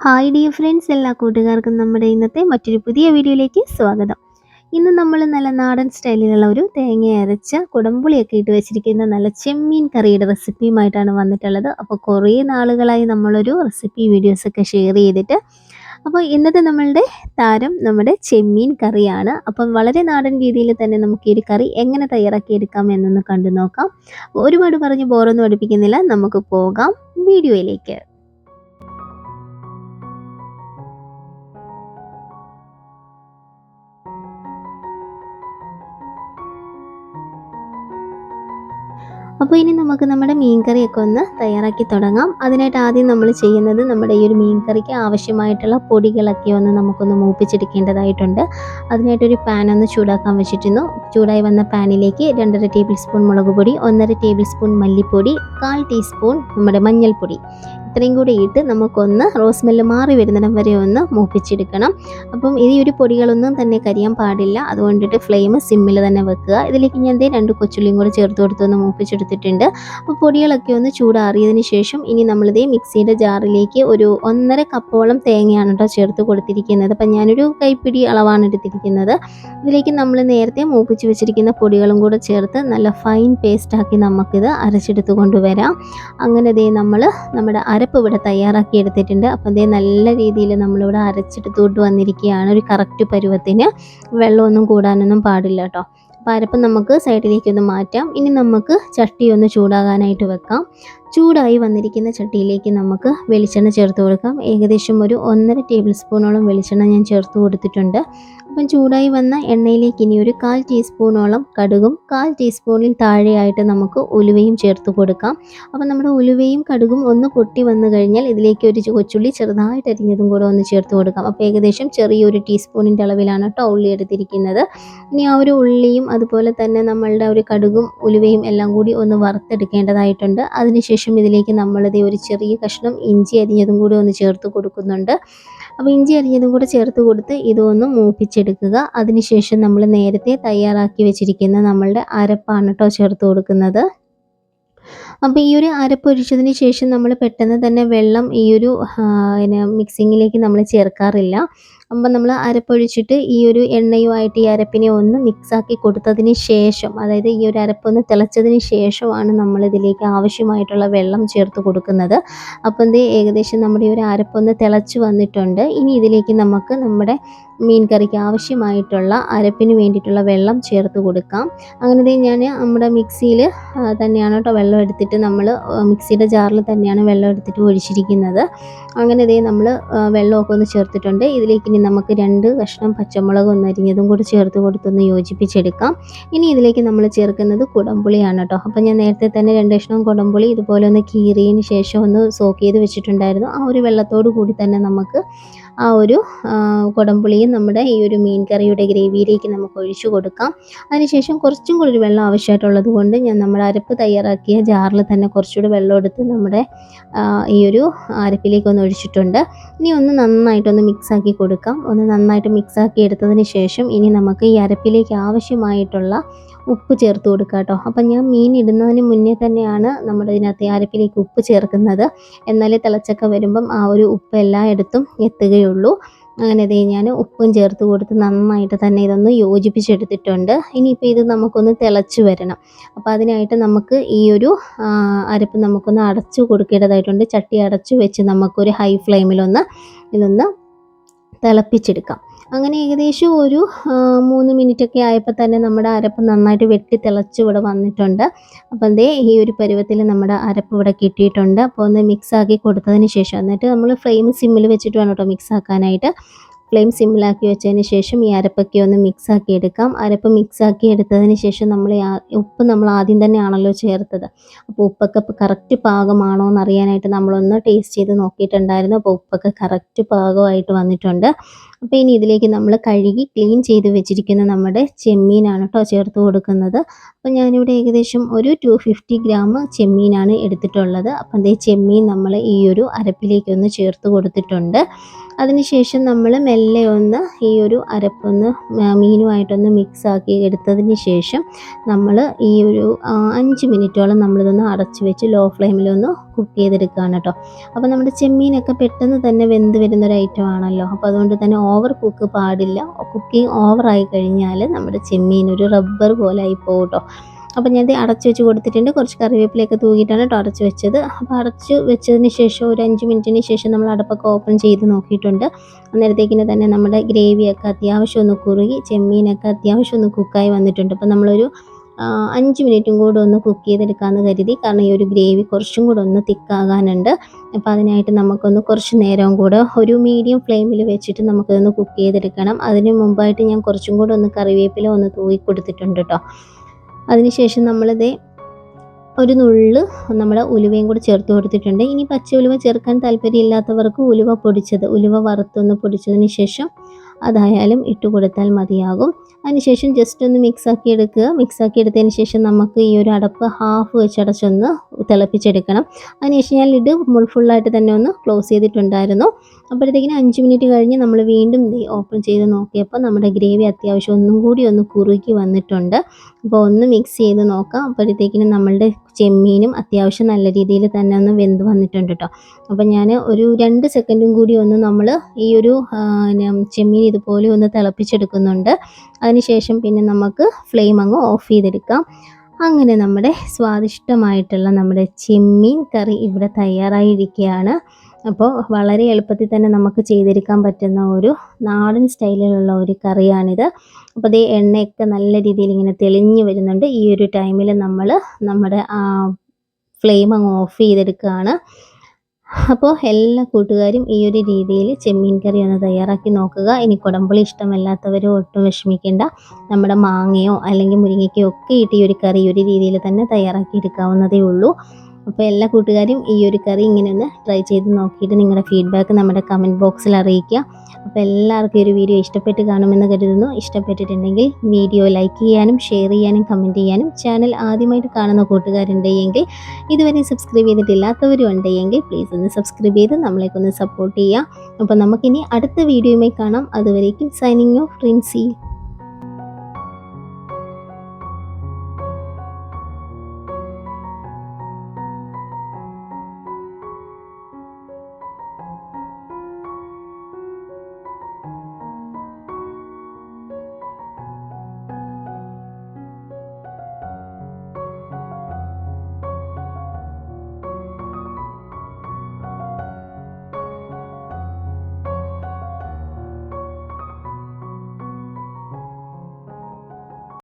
Hi dear friends എല്ലാ കൂട്ടുകാർക്കും നമ്മുടെ ഇന്നത്തെ മറ്റൊരു പുതിയ വീഡിയോയിലേക്ക് സ്വാഗതം. ഇന്ന് നമ്മൾ നല്ല നാടൻ സ്റ്റൈലിലുള്ള ഒരു തേങ്ങ അരച്ച കുടംപുളിയൊക്കെ ഇട്ട് വെച്ചിരിക്കുന്ന നല്ല ചെമ്മീൻ കറിയുടെ റെസിപ്പിയുമായിട്ടാണ് വന്നിട്ടുള്ളത്. അപ്പോൾ കുറേ നാളുകളായി നമ്മളൊരു റെസിപ്പി വീഡിയോസൊക്കെ ഷെയർ ചെയ്തിട്ട് അപ്പോൾ ഇന്നത്തെ നമ്മളുടെ താരം നമ്മുടെ ചെമ്മീൻ കറിയാണ്. അപ്പം വളരെ നാടൻ രീതിയിൽ തന്നെ നമുക്ക് ഈ ഒരു കറി എങ്ങനെ തയ്യാറാക്കി എടുക്കാം എന്നൊന്ന് കണ്ടു നോക്കാം. ഒരുപാട് പറഞ്ഞ് ബോറൊന്നും അടുപ്പിക്കുന്നില്ല. നമുക്ക് പോകാം വീഡിയോയിലേക്ക്. അപ്പോൾ ഇനി നമുക്ക് നമ്മുടെ മീൻകറിയൊക്കെ ഒന്ന് തയ്യാറാക്കി തുടങ്ങാം. അതിനായിട്ട് ആദ്യം നമ്മൾ ചെയ്യുന്നത് നമ്മുടെ ഈ ഒരു മീൻകറിക്ക് ആവശ്യമായിട്ടുള്ള പൊടികളൊക്കെ ഒന്ന് നമുക്കൊന്ന് മൂപ്പിച്ചെടുക്കേണ്ടതായിട്ടുണ്ട്. അതിനായിട്ടൊരു പാൻ ഒന്ന് ചൂടാക്കാൻ വെച്ചിരുന്നു. ചൂടായി വന്ന പാനിലേക്ക് രണ്ടര ടേബിൾ സ്പൂൺ മുളക് പൊടി ഒന്നര ടേബിൾ സ്പൂൺ മല്ലിപ്പൊടി കാൽ ടീസ്പൂൺ നമ്മുടെ മഞ്ഞൾപ്പൊടി. ഇത്രയും കൂടി ഇട്ട് നമുക്കൊന്ന് റോസ് മെല്ല് മാറി വരുന്നിടം വരെ ഒന്ന് മൂപ്പിച്ചെടുക്കണം. അപ്പം ഈ ഒരു പൊടികളൊന്നും തന്നെ കരിയാൻ പാടില്ല. അതുകൊണ്ടിട്ട് ഫ്ലെയിം സിമ്മിൽ തന്നെ വെക്കുക. ഇതിലേക്ക് ഞാൻ ദേ രണ്ട് കൊച്ചുള്ളിയും കൂടി ചേർത്ത് കൊടുത്തൊന്ന് മൂപ്പിച്ചെടുത്തിട്ടുണ്ട്. അപ്പോൾ പൊടികളൊക്കെ ഒന്ന് ചൂടാറിയതിന് ശേഷം ഇനി നമ്മളിതേ മിക്സിയുടെ ജാറിലേക്ക് ഒരു ഒന്നര കപ്പോളം തേങ്ങയാണ് കേട്ടോ ചേർത്ത് കൊടുത്തിരിക്കുന്നത്. അപ്പം ഞാനൊരു കൈപ്പിടി അളവാണ് എടുത്തിരിക്കുന്നത്. ഇതിലേക്ക് നമ്മൾ നേരത്തെ മൂപ്പിച്ച് വെച്ചിരിക്കുന്ന പൊടികളും കൂടെ ചേർത്ത് നല്ല ഫൈൻ പേസ്റ്റാക്കി നമുക്കിത് അരച്ചെടുത്ത് കൊണ്ടുവരാം. അങ്ങനെ ദേ നമ്മൾ നമ്മുടെ അരപ്പ് ഇവിടെ തയ്യാറാക്കി എടുത്തിട്ടുണ്ട്. അപ്പം ദേ നല്ല രീതിയിൽ നമ്മളിവിടെ അരച്ചെടുത്തോട്ട് വന്നിരിക്കുകയാണ് ഒരു കറക്റ്റ് പരുവത്തിന്. വെള്ളമൊന്നും കൂടാനൊന്നും പാടില്ല കേട്ടോ. അപ്പോൾ അരപ്പ് നമുക്ക് സൈഡിലേക്ക് ഒന്ന് മാറ്റാം. ഇനി നമുക്ക് ചട്ടി ഒന്ന് ചൂടാകാനായിട്ട് വെക്കാം. ചൂടായി വന്നിരിക്കുന്ന ചട്ടിയിലേക്ക് നമുക്ക് വെളിച്ചെണ്ണ ചേർത്ത് കൊടുക്കാം. ഏകദേശം ഒരു ഒന്നര ടേബിൾ സ്പൂണോളം വെളിച്ചെണ്ണ ഞാൻ ചേർത്ത് കൊടുത്തിട്ടുണ്ട്. അപ്പം ചൂടായി വന്ന എണ്ണയിലേക്ക് ഇനി ഒരു കാൽ ടീസ്പൂണോളം കടുകും കാൽ ടീസ്പൂണിൽ താഴെയായിട്ട് നമുക്ക് ഉലുവയും ചേർത്ത് കൊടുക്കാം. അപ്പോൾ നമ്മുടെ ഉലുവയും കടുകും ഒന്ന് പൊട്ടി വന്നു കഴിഞ്ഞാൽ ഇതിലേക്ക് ഒരു കൊച്ചുള്ളി ചെറുതായിട്ട് അരിഞ്ഞതും കൂടെ ഒന്ന് ചേർത്ത് കൊടുക്കാം. അപ്പോൾ ഏകദേശം ചെറിയൊരു ടീസ്പൂണിന്റെ അളവിലാണ് കേട്ടോ ഉള്ളി എടുത്തിരിക്കുന്നത്. ഇനി ആ ഒരു ഉള്ളിയും അതുപോലെ തന്നെ നമ്മളുടെ ഒരു കടുകും ഉലുവയും എല്ലാം കൂടി ഒന്ന് വറുത്തെടുക്കേണ്ടതായിട്ടുണ്ട്. അതിനുശേഷം ഇതിലേക്ക് നമ്മളത് ഒരു ചെറിയ കഷ്ണം ഇഞ്ചി അരിഞ്ഞതും കൂടി ഒന്ന് ചേർത്ത് കൊടുക്കുന്നുണ്ട്. അപ്പോൾ ഇഞ്ചി അരിഞ്ഞതും കൂടെ ചേർത്ത് കൊടുത്ത് ഇതൊന്ന് മൂപ്പിച്ചെടുക്കുക അതിനുശേഷം നമ്മൾ നേരത്തെ തയ്യാറാക്കി വെച്ചിരിക്കുന്ന നമ്മളുടെ അരപ്പാണ് കേട്ടോ ചേർത്ത് കൊടുക്കുന്നത്. അപ്പോൾ ഈ ഒരു അരപ്പൊരിച്ചതിന് ശേഷം നമ്മൾ പെട്ടെന്ന് തന്നെ വെള്ളം ഈ ഒരു മിക്സിങ്ങിലേക്ക് നമ്മൾ ചേർക്കാറില്ല. അപ്പം നമ്മൾ അരപ്പൊഴിച്ചിട്ട് ഈ ഒരു എണ്ണയുമായിട്ട് ഈ അരപ്പിനെ ഒന്ന് മിക്സാക്കി കൊടുത്തതിന് ശേഷം അതായത് ഈ ഒരു അരപ്പൊന്ന് തിളച്ചതിന് ശേഷമാണ് നമ്മൾ ഇതിലേക്ക് ആവശ്യമായിട്ടുള്ള വെള്ളം ചേർത്ത് കൊടുക്കുന്നത്. അപ്പം ഇത് ഏകദേശം നമ്മുടെ ഈ ഒരു അരപ്പൊന്ന് തിളച്ച് വന്നിട്ടുണ്ട്. ഇനി ഇതിലേക്ക് നമുക്ക് നമ്മുടെ മീൻ കറിക്ക് ആവശ്യമായിട്ടുള്ള അരപ്പിന് വേണ്ടിയിട്ടുള്ള വെള്ളം ചേർത്ത് കൊടുക്കാം. അങ്ങനെ ഞാൻ നമ്മുടെ മിക്സിയിൽ തന്നെയാണ് കേട്ടോ വെള്ളം എടുത്തിട്ട് നമ്മൾ മിക്സിയുടെ ജാറിൽ തന്നെയാണ് വെള്ളം എടുത്തിട്ട് ഒഴിച്ചിരിക്കുന്നത്. അങ്ങനെ ഇതേ നമ്മൾ വെള്ളമൊക്കെ ഒന്ന് ചേർത്തിട്ടുണ്ട്. ഇതിലേക്ക് ഇനി നമുക്ക് രണ്ട് കഷ്ണം പച്ചമുളക് ഒന്നരിഞ്ഞതും കൂടി ചേർത്ത് കൊടുത്തൊന്ന് യോജിപ്പിച്ചെടുക്കാം. ഇനി ഇതിലേക്ക് നമ്മൾ ചേർക്കുന്നത് കുടംപുളിയാണ് കേട്ടോ. അപ്പോൾ ഞാൻ നേരത്തെ തന്നെ രണ്ട് കഷ്ണം കുടംപുളി ഇതുപോലെ ഒന്ന് കീറിയതിന് ശേഷം ഒന്ന് സോക്ക് ചെയ്ത് വെച്ചിട്ടുണ്ടായിരുന്നു. ആ ഒരു വെള്ളത്തോട് കൂടി തന്നെ നമുക്ക് ആ ഒരു കുടംപുളിയും നമ്മുടെ ഈ ഒരു മീൻ കറിയുടെ ഗ്രേവിയിലേക്ക് നമുക്ക് ഒഴിച്ചു കൊടുക്കാം. അതിനുശേഷം കുറച്ചും കൂടി ഒരു വെള്ളം ആവശ്യമായിട്ടുള്ളത് കൊണ്ട് ഞാൻ നമ്മുടെ അരപ്പ് തയ്യാറാക്കിയ ജാറിൽ തന്നെ കുറച്ചുകൂടി വെള്ളം എടുത്ത് നമ്മുടെ ഈ ഒരു അരപ്പിലേക്ക് ഒന്ന് ഒഴിച്ചിട്ടുണ്ട്. ഇനി ഒന്ന് നന്നായിട്ടൊന്ന് മിക്സാക്കി കൊടുക്കാം. ഒന്ന് നന്നായിട്ട് മിക്സാക്കി എടുത്തതിന് ശേഷം ഇനി നമുക്ക് ഈ അരപ്പിലേക്ക് ആവശ്യമായിട്ടുള്ള ഉപ്പ് ചേർത്ത് കൊടുക്കുക കേട്ടോ. അപ്പം ഞാൻ മീൻ ഇടുന്നതിന് മുന്നേ തന്നെയാണ് നമ്മൾ ഇതിനകത്ത് അരപ്പിലേക്ക് ഉപ്പ് ചേർക്കുന്നത്. എന്നാലേ തിളച്ചൊക്കെ വരുമ്പം ആ ഒരു ഉപ്പ് എല്ലായിടത്തും എത്തുകയുള്ളൂ. അങ്ങനെ ഇതേ ഞാൻ ഉപ്പും ചേർത്ത് കൊടുത്ത് നന്നായിട്ട് തന്നെ ഇതൊന്ന് യോജിപ്പിച്ചെടുത്തിട്ടുണ്ട്. ഇനിയിപ്പോൾ ഇത് നമുക്കൊന്ന് തിളച്ച് വരണം. അപ്പോൾ അതിനായിട്ട് നമുക്ക് ഈ ഒരു അരപ്പ് നമുക്കൊന്ന് അടച്ചു കൊടുക്കേണ്ടതായിട്ടുണ്ട്. ചട്ടി അടച്ചു വെച്ച് നമുക്കൊരു ഹൈ ഫ്ലെയിമിലൊന്ന് ഇതൊന്ന് തിളപ്പിച്ചെടുക്കാം. അങ്ങനെ ഏകദേശം ഒരു മൂന്ന് മിനിറ്റൊക്കെ ആയപ്പോൾ തന്നെ നമ്മുടെ അരപ്പ് നന്നായിട്ട് വെട്ടി തിളച്ച് ഇവിടെ വന്നിട്ടുണ്ട്. അപ്പം ദേ ഈ ഒരു പരുവത്തിൽ നമ്മുടെ അരപ്പ് ഇവിടെ കിട്ടിയിട്ടുണ്ട്. അപ്പോൾ ഒന്ന് മിക്സാക്കി കൊടുത്തതിന് ശേഷം എന്നിട്ട് നമ്മൾ ഫ്ലെയിം സിമ്മിൽ വെച്ചിട്ട് വേണം കേട്ടോ മിക്സ് ആക്കാനായിട്ട്. ഫ്ലെയിം സിമ്മിലാക്കി വെച്ചതിന് ശേഷം ഈ അരപ്പൊക്കെ ഒന്ന് മിക്സ് ആക്കി എടുക്കാം. അരപ്പ് മിക്സ് ആക്കി എടുത്തതിന് ശേഷം നമ്മൾ ഉപ്പ് നമ്മൾ ആദ്യം തന്നെയാണല്ലോ ചേർത്തത്. അപ്പോൾ ഉപ്പൊക്കെ കറക്റ്റ് പാകമാണോ എന്ന് അറിയാനായിട്ട് നമ്മളൊന്ന് ടേസ്റ്റ് ചെയ്ത് നോക്കിയിട്ടുണ്ടായിരുന്നു. അപ്പോൾ ഉപ്പൊക്കെ കറക്റ്റ് പാകമായിട്ട് വന്നിട്ടുണ്ട്. അപ്പോൾ ഇനി ഇതിലേക്ക് നമ്മൾ കഴുകി ക്ലീൻ ചെയ്ത് വെച്ചിരിക്കുന്ന നമ്മുടെ ചെമ്മീനാണ് കേട്ടോ ചേർത്ത് കൊടുക്കുന്നത്. അപ്പോൾ ഞാനിവിടെ ഏകദേശം ഒരു ടു ഫിഫ്റ്റി ഗ്രാം ചെമ്മീനാണ് എടുത്തിട്ടുള്ളത്. അപ്പം അതേ ചെമ്മീൻ നമ്മൾ ഈ ഒരു അരപ്പിലേക്കൊന്ന് ചേർത്ത് കൊടുത്തിട്ടുണ്ട്. അതിനുശേഷം നമ്മൾ മെല്ലെ ഒന്ന് ഈ ഒരു അരപ്പൊന്ന് മീനുമായിട്ടൊന്ന് മിക്സ് ആക്കി എടുത്തതിന് ശേഷം നമ്മൾ ഈ ഒരു അഞ്ച് മിനിറ്റോളം നമ്മളിതൊന്ന് അടച്ചു വെച്ച് ലോ ഫ്ലെയിമിലൊന്ന് കുക്ക് ചെയ്തെടുക്കുകയാണ് കേട്ടോ അപ്പോൾ നമ്മുടെ ചെമ്മീനൊക്കെ പെട്ടെന്ന് തന്നെ വെന്ത് വരുന്ന ഒരു ഐറ്റം ആണല്ലോ. അപ്പോൾ അതുകൊണ്ട് തന്നെ ഓവർ കുക്ക് പാടില്ല. കുക്കിംഗ് ഓവറായി കഴിഞ്ഞാൽ നമ്മുടെ ചെമ്മീൻ ഒരു റബ്ബർ പോലെ ആയി പോകും കേട്ടോ അപ്പോൾ ഞാൻ ഇത് അടച്ച് വെച്ച് കൊടുത്തിട്ടുണ്ട്. കുറച്ച് കറിവേപ്പിലൊക്കെ തൂക്കിയിട്ടാണ് കേട്ടോ അടച്ച് വെച്ചത്. അപ്പോൾ അടച്ച് വെച്ചതിന് ശേഷം ഒരു അഞ്ച് മിനിറ്റിന് ശേഷം നമ്മൾ അടപ്പൊക്കെ ഓപ്പൺ ചെയ്ത് നോക്കിയിട്ടുണ്ട്. അന്നേരത്തേക്കിന് തന്നെ നമ്മുടെ ഗ്രേവിയൊക്കെ അത്യാവശ്യം ഒന്ന് കുറുകി ചെമ്മീനൊക്കെ അത്യാവശ്യം ഒന്ന് കുക്കായി വന്നിട്ടുണ്ട്. അപ്പോൾ നമ്മളൊരു അഞ്ച് മിനിറ്റും കൂടെ ഒന്ന് കുക്ക് ചെയ്തെടുക്കാമെന്ന് കരുതി. കാരണം ഈ ഒരു ഗ്രേവി കുറച്ചും കൂടെ ഒന്ന് തിക്കാകാനുണ്ട്. അപ്പോൾ അതിനായിട്ട് നമുക്കൊന്ന് കുറച്ച് നേരവും കൂടെ ഒരു മീഡിയം ഫ്ലെയിമിൽ വെച്ചിട്ട് നമുക്കിതൊന്ന് കുക്ക് ചെയ്തെടുക്കണം. അതിന് മുമ്പായിട്ട് ഞാൻ കുറച്ചും കൂടെ ഒന്ന് കറിവേപ്പില ഒന്ന് തൂക്കി കൊടുത്തിട്ടുണ്ട് കേട്ടോ അതിനുശേഷം നമ്മളിത് ഒരു നുള്ള് നമ്മൾ ഉലുവയും കൂടി ചേർത്ത് കൊടുത്തിട്ടുണ്ട്. ഇനി പച്ച ഉലുവ ചേർക്കാൻ താല്പര്യമില്ലാത്തവർക്ക് ഉലുവ പൊടിച്ചത് ഉലുവ വറുത്തൊന്ന് പൊടിച്ചതിന് ശേഷം അതായാലും ഇട്ട് കൊടുത്താൽ മതിയാകും. അതിനുശേഷം ജസ്റ്റ് ഒന്ന് മിക്സാക്കി എടുക്കുക. മിക്സാക്കി എടുത്തതിന് ശേഷം നമുക്ക് ഈ ഒരു അടപ്പ് ഹാഫ് വെച്ചടച്ചൊന്ന് തിളപ്പിച്ചെടുക്കണം. അതിനുശേഷം ഞാൻ ലിഡ് ഫുള്ളായിട്ട് തന്നെ ഒന്ന് ക്ലോസ് ചെയ്തിട്ടുണ്ടായിരുന്നു. അപ്പോഴത്തേക്കിന് അഞ്ച് മിനിറ്റ് കഴിഞ്ഞ് നമ്മൾ വീണ്ടും ഓപ്പൺ ചെയ്ത് നോക്കിയപ്പോൾ നമ്മുടെ ഗ്രേവി അത്യാവശ്യം ഒന്നും കൂടി ഒന്ന് കുറുകി വന്നിട്ടുണ്ട്. അപ്പോൾ ഒന്ന് മിക്സ് ചെയ്ത് നോക്കാം. അപ്പോഴത്തേക്കിനും നമ്മളുടെ ചെമ്മീനും അത്യാവശ്യം നല്ല രീതിയിൽ തന്നെ ഒന്ന് വെന്ത് വന്നിട്ടുണ്ട് കേട്ടോ അപ്പം ഞാൻ ഒരു രണ്ട് സെക്കൻഡും കൂടി ഒന്ന് നമ്മൾ ഈ ഒരു ചെമ്മീൻ ഇതുപോലെ ഒന്ന് തിളപ്പിച്ചെടുക്കുന്നുണ്ട്. അതിനുശേഷം പിന്നെ നമുക്ക് ഫ്ലെയിം അങ്ങ് ഓഫ് ചെയ്തെടുക്കാം. അങ്ങനെ നമ്മുടെ സ്വാദിഷ്ടമായിട്ടുള്ള നമ്മുടെ ചെമ്മീൻ കറി ഇവിടെ തയ്യാറായിരിക്കുകയാണ്. അപ്പോൾ വളരെ എളുപ്പത്തിൽ തന്നെ നമുക്ക് ചെയ്തെടുക്കാൻ പറ്റുന്ന ഒരു നാടൻ സ്റ്റൈലിലുള്ള ഒരു കറിയാണിത്. അപ്പോൾ അതേ എണ്ണയൊക്കെ നല്ല രീതിയിൽ ഇങ്ങനെ തെളിഞ്ഞു വരുന്നുണ്ട്. ഈ ഒരു ടൈമിൽ നമ്മൾ നമ്മുടെ ഫ്ലെയിം അങ്ങ് ഓഫ് ചെയ്തെടുക്കുകയാണ്. അപ്പോൾ എല്ലാ കൂട്ടുകാരും ഈ ഒരു രീതിയിൽ ചെമ്മീൻ കറി ഒന്ന് തയ്യാറാക്കി നോക്കുക. ഇനി കുടമ്പുളി ഇഷ്ടമല്ലാത്തവരും ഒട്ടും വിഷമിക്കേണ്ട. നമ്മുടെ മാങ്ങയോ അല്ലെങ്കിൽ മുരിങ്ങയ്ക്കോ ഒക്കെ ഇട്ട് ഈ ഒരു കറി ഒരു രീതിയിൽ തന്നെ തയ്യാറാക്കി എടുക്കാവുന്നതേ ഉള്ളൂ. അപ്പോൾ എല്ലാ കൂട്ടുകാരും ഈ ഒരു കറി ഇങ്ങനെ ഒന്ന് ട്രൈ ചെയ്ത് നോക്കിയിട്ട് നിങ്ങളുടെ ഫീഡ്ബാക്ക് നമ്മുടെ കമന്റ് ബോക്സിൽ അറിയിക്കുക. അപ്പോൾ എല്ലാവർക്കും ഒരു വീഡിയോ ഇഷ്ടപ്പെട്ട് കാണുമെന്ന് കരുതുന്നു. ഇഷ്ടപ്പെട്ടിട്ടുണ്ടെങ്കിൽ വീഡിയോ ലൈക്ക് ചെയ്യാനും ഷെയർ ചെയ്യാനും കമന്റ് ചെയ്യാനും ചാനൽ ആദ്യമായിട്ട് കാണുന്ന കൂട്ടുകാരുണ്ടെങ്കിൽ ഇതുവരെ സബ്സ്ക്രൈബ് ചെയ്തിട്ടില്ലാത്തവരും ഉണ്ടെങ്കിൽ പ്ലീസ് ഒന്ന് സബ്സ്ക്രൈബ് ചെയ്ത് നമ്മളേക്കൊന്ന് സപ്പോർട്ട് ചെയ്യുക. അപ്പോൾ നമുക്കിനി അടുത്ത വീഡിയോയുമായി കാണാം. അതുവരേക്കും സൈനിങ് ഓഫ് റിൻസി